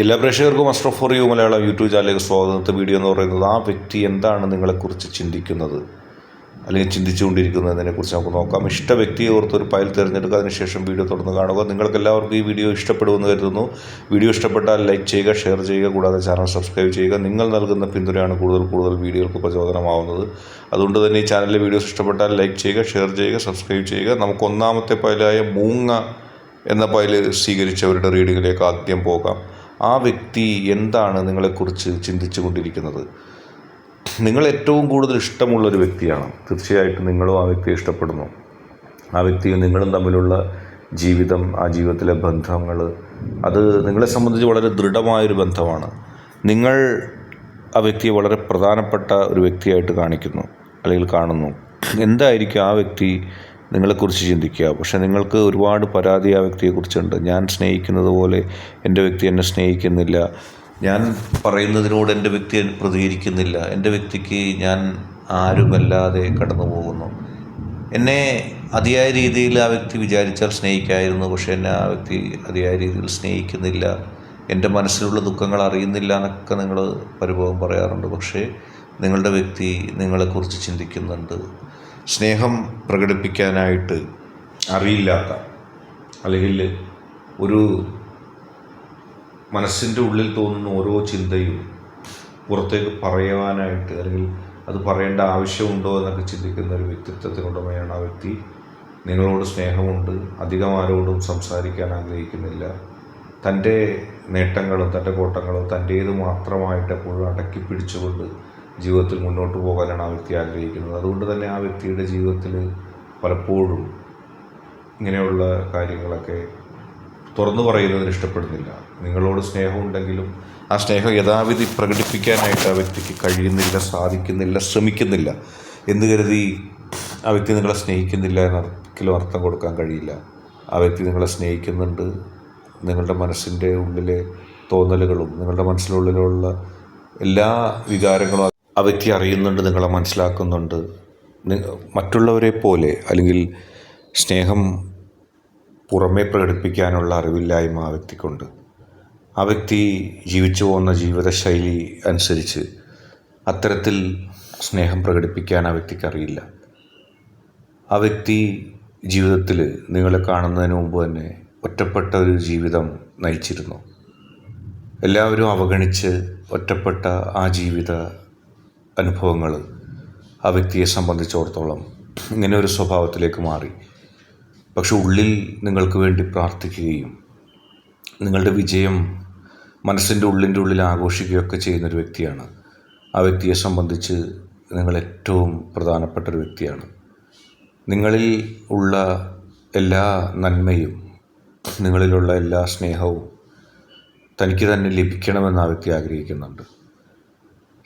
എല്ലാ പ്രേക്ഷകർക്കും astro for you Malayalam YouTube ചാനലിലേക്ക് സ്വാഗതം. ഇന്നത്തെ വീഡിയോ എന്ന് പറയുന്നത് ആ വ്യക്തി എന്താണ് നിങ്ങളെക്കുറിച്ച് ചിന്തിക്കുന്നത്? അല്ലെങ്കിൽ ചിന്തിച്ചുകൊണ്ടിരിക്കുന്നതിനെക്കുറിച്ച് നമുക്ക് നോക്കാം. ഇഷ്ട വ്യക്തിയെ ഓർത്ത് ഒരു ഫയൽ തിരഞ്ഞെടുക്കുക അതിനുശേഷം വീഡിയോ തുടർന്ന് കാണുക. നിങ്ങൾക്ക് എല്ലാവർക്കും ഈ വീഡിയോ ഇഷ്ടപ്പെടുമെന്ന് കരുതുന്നു. വീഡിയോ ഇഷ്ടപ്പെട്ടാൽ ലൈക്ക് ചെയ്യുക ഷെയർ ചെയ്യുക കൂടാതെ ചാനൽ സബ്സ്ക്രൈബ് ചെയ്യുക. നിങ്ങൾ നൽകുന്ന പിന്തുണയാണ് കൂടുതൽ കൂടുതൽ വീഡിയോകൾക്ക് പ്രചോദനമാവുന്നത്. അതുകൊണ്ട് തന്നെ ഈ ചാനലിലെ വീഡിയോസ് ഇഷ്ടപ്പെട്ടാൽ ലൈക്ക് ചെയ്യുക ഷെയർ ചെയ്യുക സബ്സ്ക്രൈബ് ചെയ്യുക. നമുക്ക് ഒന്നാമത്തെ ഫയലായ മൂങ്ങ എന്ന ഫയൽ സ്വീകരിച്ചവരുടെ റീഡിങ്ങിലേക്ക് ആദ്യം പോകാം. ആ വ്യക്തി എന്താണ് നിങ്ങളെക്കുറിച്ച് ചിന്തിച്ചു കൊണ്ടിരിക്കുന്നത് നിങ്ങൾ ഏറ്റവും കൂടുതൽ ഇഷ്ടമുള്ള ഒരു വ്യക്തിയാണ്. തീർച്ചയായിട്ടും നിങ്ങളും ആ വ്യക്തിയെ ഇഷ്ടപ്പെടുന്നു. ആ വ്യക്തിയും നിങ്ങളും തമ്മിലുള്ള ജീവിതം ആ ജീവിതത്തിലെ ബന്ധങ്ങൾ അത് നിങ്ങളെ സംബന്ധിച്ച് വളരെ ദൃഢമായൊരു ബന്ധമാണ്. നിങ്ങൾ ആ വ്യക്തിയെ വളരെ പ്രധാനപ്പെട്ട ഒരു വ്യക്തിയായിട്ട് കാണിക്കുന്നു അല്ലെങ്കിൽ കാണുന്നു. എന്തായിരിക്കും ആ വ്യക്തി നിങ്ങളെക്കുറിച്ച് ചിന്തിക്കുക. പക്ഷേ നിങ്ങൾക്ക് ഒരുപാട് പരാതി ആ വ്യക്തിയെക്കുറിച്ചുണ്ട്. ഞാൻ സ്നേഹിക്കുന്നത് പോലെ എന്റെ വ്യക്തി എന്നെ സ്നേഹിക്കുന്നില്ല. ഞാൻ പറയുന്നതിനോട് എന്റെ വ്യക്തി പ്രതികരിക്കുന്നില്ല. എന്റെ വ്യക്തിക്ക് ഞാൻ ആരുമല്ലാതെ കടന്നു പോകുന്നു എന്നെ അതിയായ രീതിയിൽ ആ വ്യക്തി വിചാരിച്ചാൽ സ്നേഹിക്കായിരുന്നു. പക്ഷേ എന്നെ ആ വ്യക്തി അതിയായ രീതിയിൽ സ്നേഹിക്കുന്നില്ല. എന്റെ മനസ്സിലുള്ള ദുഃഖങ്ങൾ അറിയുന്നില്ല എന്നൊക്കെ നിങ്ങൾ പരിഭവം പറയാറുണ്ട്. പക്ഷേ നിങ്ങളുടെ വ്യക്തി നിങ്ങളെക്കുറിച്ച് ചിന്തിക്കുന്നുണ്ട്. സ്നേഹം പ്രകടിപ്പിക്കാനായിട്ട് അറിയില്ലാത്ത അല്ലെങ്കിൽ ഒരു മനസ്സിന്റെ ഉള്ളിൽ തോന്നുന്ന ഓരോ ചിന്തയും പുറത്തേക്ക് പറയുവാനായിട്ട് അല്ലെങ്കിൽ അത് പറയേണ്ട ആവശ്യമുണ്ടോ എന്നൊക്കെ ചിന്തിക്കുന്ന ഒരു വ്യക്തിത്വത്തിനുടമയാണ് ആ വ്യക്തി നിങ്ങളോട് സ്നേഹമുണ്ട് അധികം ആരോടും സംസാരിക്കാൻ ആഗ്രഹിക്കുന്നില്ല. തന്റെ നേട്ടങ്ങളും തന്റെ കോട്ടങ്ങളും തന്റേത് മാത്രമായിട്ട് എപ്പോഴും അടക്കി പിടിച്ചുകൊണ്ട് ജീവിതത്തിൽ മുന്നോട്ട് പോകാനാണ് ആ വ്യക്തി ആഗ്രഹിക്കുന്നത്. അതുകൊണ്ട് തന്നെ ആ വ്യക്തിയുടെ ജീവിതത്തിൽ പലപ്പോഴും ഇങ്ങനെയുള്ള കാര്യങ്ങളൊക്കെ തുറന്നു പറയുന്നതിന് ഇഷ്ടപ്പെടുന്നില്ല. നിങ്ങളോട് സ്നേഹമുണ്ടെങ്കിലും ആ സ്നേഹം യഥാവിധി പ്രകടിപ്പിക്കാനായിട്ട് ആ വ്യക്തിക്ക് കഴിയുന്നില്ല സാധിക്കുന്നില്ല ശ്രമിക്കുന്നില്ല എന്ന് കരുതി ആ വ്യക്തി നിങ്ങളെ സ്നേഹിക്കുന്നില്ല എന്ന് ഒരിക്കലും അർത്ഥം കൊടുക്കാൻ കഴിയില്ല. ആ വ്യക്തി നിങ്ങളെ സ്നേഹിക്കുന്നുണ്ട്. നിങ്ങളുടെ മനസ്സിന്റെ ഉള്ളിലെ തോന്നലുകളും നിങ്ങളുടെ മനസ്സിനുള്ളിലുള്ള എല്ലാ വികാരങ്ങളും ആ വ്യക്തി അറിയുന്നുണ്ട് നിങ്ങളെ മനസ്സിലാക്കുന്നുണ്ട്. മറ്റുള്ളവരെ പോലെ അല്ലെങ്കിൽ സ്നേഹം പുറമേ പ്രകടിപ്പിക്കാനുള്ള അറിവില്ലായ്മ ആ വ്യക്തിക്കുണ്ട്. ആ വ്യക്തി ജീവിച്ചു പോകുന്ന ജീവിതശൈലി അനുസരിച്ച് അത്തരത്തിൽ സ്നേഹം പ്രകടിപ്പിക്കാൻ ആ വ്യക്തിക്ക് അറിയില്ല. ആ വ്യക്തി ജീവിതത്തിൽ നിങ്ങളെ കാണുന്നതിന് മുമ്പ് തന്നെ ഒറ്റപ്പെട്ട ഒരു ജീവിതം നയിച്ചിരുന്നു. എല്ലാവരും അവഗണിച്ച് ഒറ്റപ്പെട്ട ആ ജീവിത അനുഭവങ്ങൾ ആ വ്യക്തിയെ സംബന്ധിച്ചിടത്തോളം ഇങ്ങനെ ഒരു സ്വഭാവത്തിലേക്ക് മാറി. പക്ഷെ ഉള്ളിൽ നിങ്ങൾക്ക് വേണ്ടി പ്രാർത്ഥിക്കുകയും നിങ്ങളുടെ വിജയം മനസ്സിന്റെ ഉള്ളിന്റെ ഉള്ളിൽ ആഘോഷിക്കുകയൊക്കെ ചെയ്യുന്നൊരു വ്യക്തിയാണ്. ആ വ്യക്തിയെ സംബന്ധിച്ച് നിങ്ങൾ ഏറ്റവും പ്രധാനപ്പെട്ട ഒരു വ്യക്തിയാണ്. നിങ്ങളിൽ ഉള്ള എല്ലാ നന്മയും നിങ്ങളിലുള്ള എല്ലാ സ്നേഹവും തനിക്ക് തന്നെ ലഭിക്കണമെന്ന് ആ വ്യക്തി ആഗ്രഹിക്കുന്നുണ്ട്.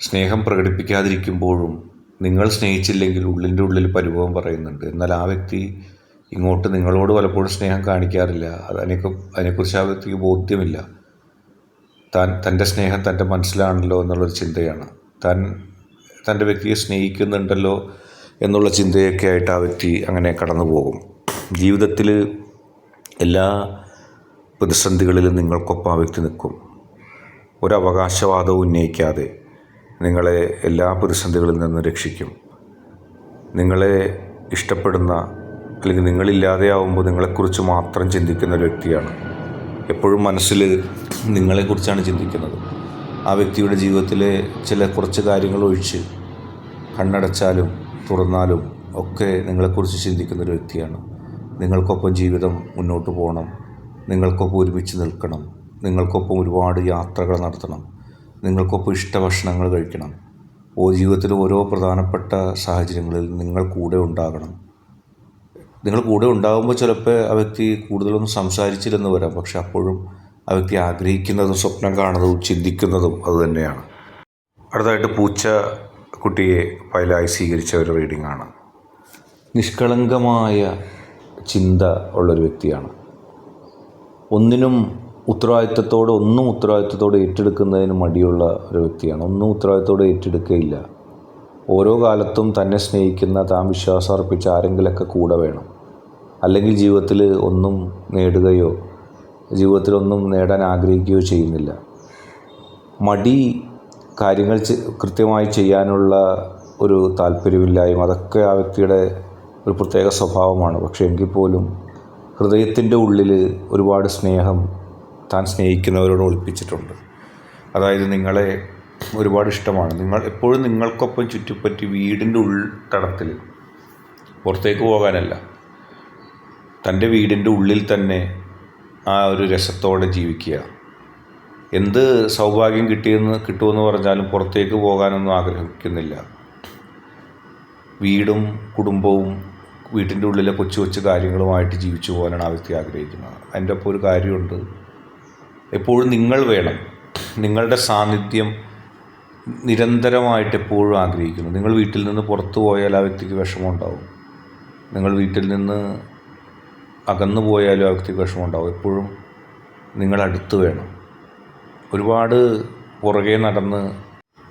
സ്നേഹം പ്രകടിപ്പിക്കാതിരിക്കുമ്പോഴും നിങ്ങൾ സ്നേഹിച്ചില്ലെങ്കിൽ ഉള്ളിന്റെ ഉള്ളിൽ പരിഭവം പറയുന്നുണ്ട്. എന്നാൽ ആ വ്യക്തി ഇങ്ങോട്ട് നിങ്ങളോട് പലപ്പോഴും സ്നേഹം കാണിക്കാറില്ല. അതിനെയൊക്കെ അതിനെക്കുറിച്ച് ആ വ്യക്തിക്ക് ബോധ്യമില്ല. താൻ തന്റെ സ്നേഹം തന്റെ മനസ്സിലാണല്ലോ എന്നുള്ളൊരു ചിന്തയാണ്. താൻ തന്റെ വ്യക്തിയെ സ്നേഹിക്കുന്നുണ്ടല്ലോ എന്നുള്ള ചിന്തയൊക്കെ ആയിട്ട് ആ വ്യക്തി അങ്ങനെ കടന്നു പോകും. ജീവിതത്തിൽ എല്ലാ പ്രതിസന്ധികളിലും നിങ്ങൾക്കൊപ്പം ആ വ്യക്തി നിൽക്കും. ഒരു ഉന്നയിക്കാതെ നിങ്ങളെ എല്ലാ പ്രതിസന്ധികളിൽ നിന്നും രക്ഷിക്കും. നിങ്ങളെ ഇഷ്ടപ്പെടുന്ന അല്ലെങ്കിൽ നിങ്ങളില്ലാതെയാവുമ്പോൾ നിങ്ങളെക്കുറിച്ച് മാത്രം ചിന്തിക്കുന്ന ഒരു വ്യക്തിയാണ്. എപ്പോഴും മനസ്സിൽ നിങ്ങളെക്കുറിച്ചാണ് ചിന്തിക്കുന്നത്. ആ വ്യക്തിയുടെ ജീവിതത്തിലെ ചില കുറച്ച് കാര്യങ്ങൾ ഒഴിച്ച് കണ്ണടച്ചാലും തുറന്നാലും ഒക്കെ നിങ്ങളെക്കുറിച്ച് ചിന്തിക്കുന്ന ഒരു വ്യക്തിയാണ്. നിങ്ങൾക്കൊപ്പം ജീവിതം മുന്നോട്ട് പോകണം. നിങ്ങൾക്കൊപ്പം ഒരുമിച്ച് നിൽക്കണം. നിങ്ങൾക്കൊപ്പം ഒരുപാട് യാത്രകൾ നടത്തണം. നിങ്ങൾക്കൊപ്പം ഇഷ്ടഭക്ഷണങ്ങൾ കഴിക്കണം. ഓ ജീവിതത്തിലെ ഓരോ പ്രധാനപ്പെട്ട സാഹചര്യങ്ങളിൽ നിങ്ങൾ കൂടെ ഉണ്ടാകണം. നിങ്ങൾ കൂടെ ഉണ്ടാകുമ്പോൾ ചിലപ്പോൾ ആ വ്യക്തി കൂടുതലൊന്നും സംസാരിച്ചില്ലെന്ന് വരാം. പക്ഷെ അപ്പോഴും ആ വ്യക്തി ആഗ്രഹിക്കുന്നതും സ്വപ്നം കാണുന്നതും ചിന്തിക്കുന്നതും അതുതന്നെയാണ് അടുത്തായിട്ട് പൂച്ച കുട്ടിയെ ഫയലായി സ്വീകരിച്ച ഒരു ആണ്. നിഷ്കളങ്കമായ ചിന്ത ഉള്ളൊരു വ്യക്തിയാണ്. ഒന്നിനും ഉത്തരവാദിത്തത്തോടെ ഒന്നും ഉത്തരവാദിത്വത്തോടെ ഏറ്റെടുക്കുന്നതിന് മടിയുള്ള ഒരു വ്യക്തിയാണ്. ഒന്നും ഉത്തരവാദിത്തത്തോടെ ഏറ്റെടുക്കുകയില്ല ഓരോ കാലത്തും തന്നെ സ്നേഹിക്കുന്ന താൻ വിശ്വാസം അർപ്പിച്ച ആരെങ്കിലൊക്കെ കൂടെ വേണം. അല്ലെങ്കിൽ ജീവിതത്തിൽ ഒന്നും നേടുകയോ ജീവിതത്തിലൊന്നും നേടാൻ ആഗ്രഹിക്കുകയോ ചെയ്യുന്നില്ല. മടി കാര്യങ്ങൾ കൃത്യമായി ചെയ്യാനുള്ള ഒരു താല്പര്യമില്ലായ്മ അതൊക്കെ ആ വ്യക്തിയുടെ ഒരു പ്രത്യേക സ്വഭാവമാണ്. പക്ഷേ എങ്കിൽ പോലും ഹൃദയത്തിന്റെ ഉള്ളിൽ ഒരുപാട് സ്നേഹം താൻ സ്നേഹിക്കുന്നവരോട് ഒളിപ്പിച്ചിട്ടുണ്ട്. അതായത് നിങ്ങളെ ഒരുപാട് ഇഷ്ടമാണ്. നിങ്ങൾ എപ്പോഴും നിങ്ങൾക്കൊപ്പം ചുറ്റിപ്പറ്റി വീടിന്റെ ഉൾത്തടത്തിൽ പുറത്തേക്ക് പോകാനല്ല. തന്റെ വീടിന്റെ ഉള്ളിൽ തന്നെ ആ ഒരു രസത്തോടെ ജീവിക്കുക. എന്ത് സൗഭാഗ്യം കിട്ടിയെന്ന് കിട്ടുമെന്ന് പറഞ്ഞാലും പുറത്തേക്ക് പോകാനൊന്നും ആഗ്രഹിക്കുന്നില്ല. വീടും കുടുംബവും വീട്ടിന്റെ ഉള്ളിലെ കൊച്ചു കൊച്ചു കാര്യങ്ങളുമായിട്ട് ജീവിച്ചു പോകാനാണ് ആ വ്യക്തി ആഗ്രഹിക്കുന്നത്. അതിന്റെ ഒപ്പം ഒരു കാര്യമുണ്ട്. എപ്പോഴും നിങ്ങൾ വേണം. നിങ്ങളുടെ സാന്നിധ്യം നിരന്തരമായിട്ട് എപ്പോഴും ആഗ്രഹിക്കുന്നു. നിങ്ങൾ വീട്ടിൽ നിന്ന് പുറത്തു പോയാൽ ആ വ്യക്തിക്ക് വിഷമം ഉണ്ടാവും നിങ്ങൾ വീട്ടിൽ നിന്ന് അകന്നു പോയാലും ആ വ്യക്തിക്ക് വിഷമം ഉണ്ടാവും എപ്പോഴും നിങ്ങളടുത്ത് വേണം. ഒരുപാട് പുറകെ നടന്ന്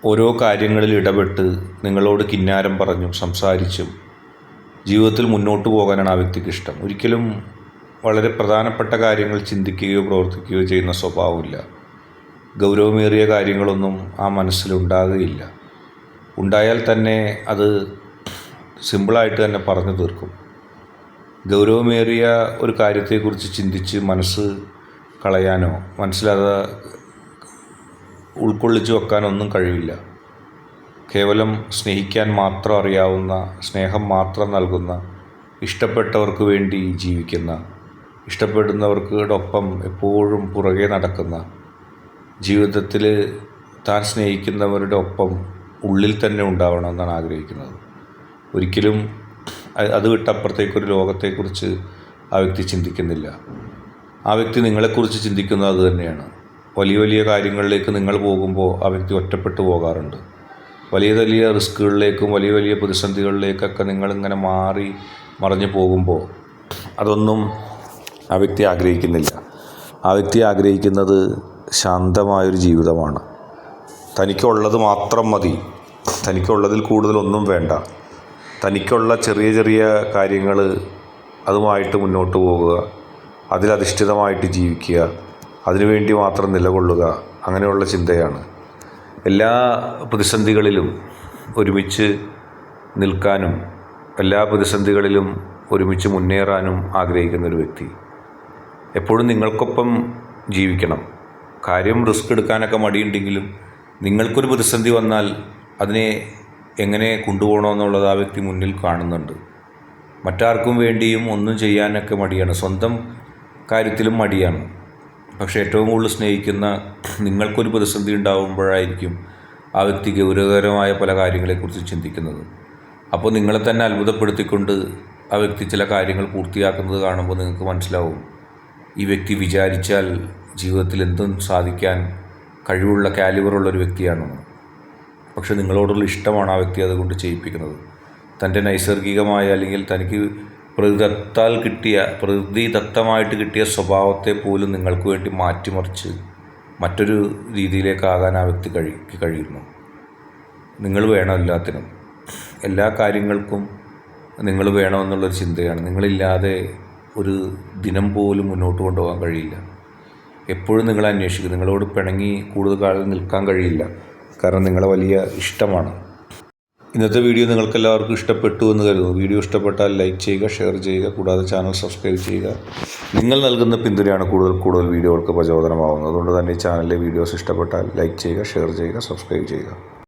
ഓരോ കാര്യങ്ങളിൽ ഇടപെട്ട് നിങ്ങളോട് കിന്നാരം പറഞ്ഞും സംസാരിച്ചും ജീവിതത്തിൽ മുന്നോട്ട് പോകാനാണ് ആ വ്യക്തിക്ക് ഇഷ്ടം. ഒരിക്കലും വളരെ പ്രധാനപ്പെട്ട കാര്യങ്ങൾ ചിന്തിക്കുകയോ പ്രവർത്തിക്കുകയോ ചെയ്യുന്ന സ്വഭാവമില്ല. ഗൗരവമേറിയ കാര്യങ്ങളൊന്നും ആ മനസ്സിലുണ്ടാകുകയില്ല. ഉണ്ടായാൽ തന്നെ അത് സിമ്പിളായിട്ട് തന്നെ പറഞ്ഞു തീർക്കും. ഗൗരവമേറിയ ഒരു കാര്യത്തെക്കുറിച്ച് ചിന്തിച്ച് മനസ്സ് കളയാനോ മനസ്സിലത് ഉൾക്കൊള്ളിച്ച് വെക്കാനൊന്നും കഴിയില്ല. കേവലം സ്നേഹിക്കാൻ മാത്രം അറിയാവുന്ന സ്നേഹം മാത്രം നൽകുന്ന ഇഷ്ടപ്പെട്ടവർക്ക് വേണ്ടി ജീവിക്കുന്ന ഇഷ്ടപ്പെടുന്നവർക്കൊപ്പം എപ്പോഴും പുറകെ നടക്കുന്ന ജീവിതത്തിൽ താൻ സ്നേഹിക്കുന്നവരുടെ ഒപ്പം ഉള്ളിൽ തന്നെ ഉണ്ടാവണമെന്നാണ് ആഗ്രഹിക്കുന്നത്. ഒരിക്കലും അത് വിട്ടപ്പുറത്തേക്കൊരു ലോകത്തെക്കുറിച്ച് ആ വ്യക്തി ചിന്തിക്കുന്നില്ല. ആ വ്യക്തി നിങ്ങളെക്കുറിച്ച് ചിന്തിക്കുന്നത് അത് തന്നെയാണ്. വലിയ വലിയ കാര്യങ്ങളിലേക്ക് നിങ്ങൾ പോകുമ്പോൾ ആ വ്യക്തി ഒറ്റപ്പെട്ടു പോകാറുണ്ട്. വലിയ വലിയ റിസ്ക്കുകളിലേക്കും വലിയ വലിയ പ്രതിസന്ധികളിലേക്കൊക്കെ നിങ്ങളിങ്ങനെ മാറി മറിഞ്ഞു പോകുമ്പോൾ അതൊന്നും ആ വ്യക്തി ആഗ്രഹിക്കുന്നില്ല. ആ വ്യക്തി ആഗ്രഹിക്കുന്നത് ശാന്തമായൊരു ജീവിതമാണ്. തനിക്കുള്ളത് മാത്രം മതി. തനിക്കുള്ളതിൽ കൂടുതലൊന്നും വേണ്ട. തനിക്കുള്ള ചെറിയ ചെറിയ കാര്യങ്ങൾ അതുമായിട്ട് മുന്നോട്ട് പോകുക. അതിലധിഷ്ഠിതമായിട്ട് ജീവിക്കുക. അതിനുവേണ്ടി മാത്രം നിലകൊള്ളുക. അങ്ങനെയുള്ള ചിന്തയാണ്. എല്ലാ പ്രതിസന്ധികളിലും ഒരുമിച്ച് നിൽക്കാനും എല്ലാ പ്രതിസന്ധികളിലും ഒരുമിച്ച് മുന്നേറാനും ആഗ്രഹിക്കുന്ന ഒരു വ്യക്തി. എപ്പോഴും നിങ്ങൾക്കൊപ്പം ജീവിക്കണം. കാര്യം റിസ്ക് എടുക്കാനൊക്കെ മടിയുണ്ടെങ്കിലും നിങ്ങൾക്കൊരു പ്രതിസന്ധി വന്നാൽ അതിനെ എങ്ങനെ കൊണ്ടുപോകണമെന്നുള്ളത് ആ വ്യക്തി മുന്നിൽ കാണുന്നുണ്ട്. മറ്റാർക്കും വേണ്ടിയും ഒന്നും ചെയ്യാനൊക്കെ മടിയാണ്. സ്വന്തം കാര്യത്തിലും മടിയാണ്. പക്ഷേ ഏറ്റവും കൂടുതൽ സ്നേഹിക്കുന്ന നിങ്ങൾക്കൊരു പ്രതിസന്ധി ഉണ്ടാകുമ്പോഴായിരിക്കും ആ വ്യക്തി ഗൗരവകരമായ പല കാര്യങ്ങളെക്കുറിച്ച് ചിന്തിക്കുന്നത്. അപ്പോൾ നിങ്ങളെ തന്നെ അത്ഭുതപ്പെടുത്തിക്കൊണ്ട് ആ വ്യക്തി ചില കാര്യങ്ങൾ പൂർത്തിയാക്കുന്നത് കാണുമ്പോൾ നിങ്ങൾക്ക് മനസ്സിലാവും. ഈ വ്യക്തി വിചാരിച്ചാൽ ജീവിതത്തിൽ എന്തും സാധിക്കാൻ കഴിവുള്ള കാലിബറുള്ള ഒരു വ്യക്തിയാണ് പക്ഷെ നിങ്ങളോടുള്ള ഇഷ്ടമാണ് ആ വ്യക്തി അതുകൊണ്ട് ചെയ്യിപ്പിക്കുന്നത്. തന്റെ നൈസർഗികമായ അല്ലെങ്കിൽ തനിക്ക് പ്രകൃതത്താൽ കിട്ടിയ പ്രകൃതിദത്തമായിട്ട് കിട്ടിയ സ്വഭാവത്തെ പോലും നിങ്ങൾക്ക് വേണ്ടി മാറ്റിമറിച്ച് മറ്റൊരു രീതിയിലേക്കാകാൻ ആ വ്യക്തി കഴി കഴിയുന്നു. നിങ്ങൾ വേണം എല്ലാത്തിനും. എല്ലാ കാര്യങ്ങൾക്കും നിങ്ങൾ വേണമെന്നുള്ളൊരു ചിന്തയാണ്. നിങ്ങളില്ലാതെ ഒരു ദിനം പോലും മുന്നോട്ട് കൊണ്ടുപോകാൻ കഴിയില്ല. എപ്പോഴും നിങ്ങൾ അന്വേഷിക്കും. നിങ്ങളോട് പിണങ്ങി കൂടുതൽ കാലം നിൽക്കാൻ കഴിയില്ല. കാരണം നിങ്ങളെ വലിയ ഇഷ്ടമാണ്. ഇന്നത്തെ വീഡിയോ നിങ്ങൾക്ക് എല്ലാവർക്കും ഇഷ്ടപ്പെട്ടു എന്ന് കരുതുന്നു. വീഡിയോ ഇഷ്ടപ്പെട്ടാൽ ലൈക്ക് ചെയ്യുക ഷെയർ ചെയ്യുക കൂടാതെ ചാനൽ സബ്സ്ക്രൈബ് ചെയ്യുക. നിങ്ങൾ നൽകുന്ന പിന്തുണയാണ് കൂടുതൽ കൂടുതൽ വീഡിയോകൾക്ക് പ്രചോദനമാവുന്നത്. അതുകൊണ്ട് തന്നെ ചാനലിലെ വീഡിയോസ് ഇഷ്ടപ്പെട്ടാൽ ലൈക്ക് ചെയ്യുക ഷെയർ ചെയ്യുക സബ്സ്ക്രൈബ് ചെയ്യുക.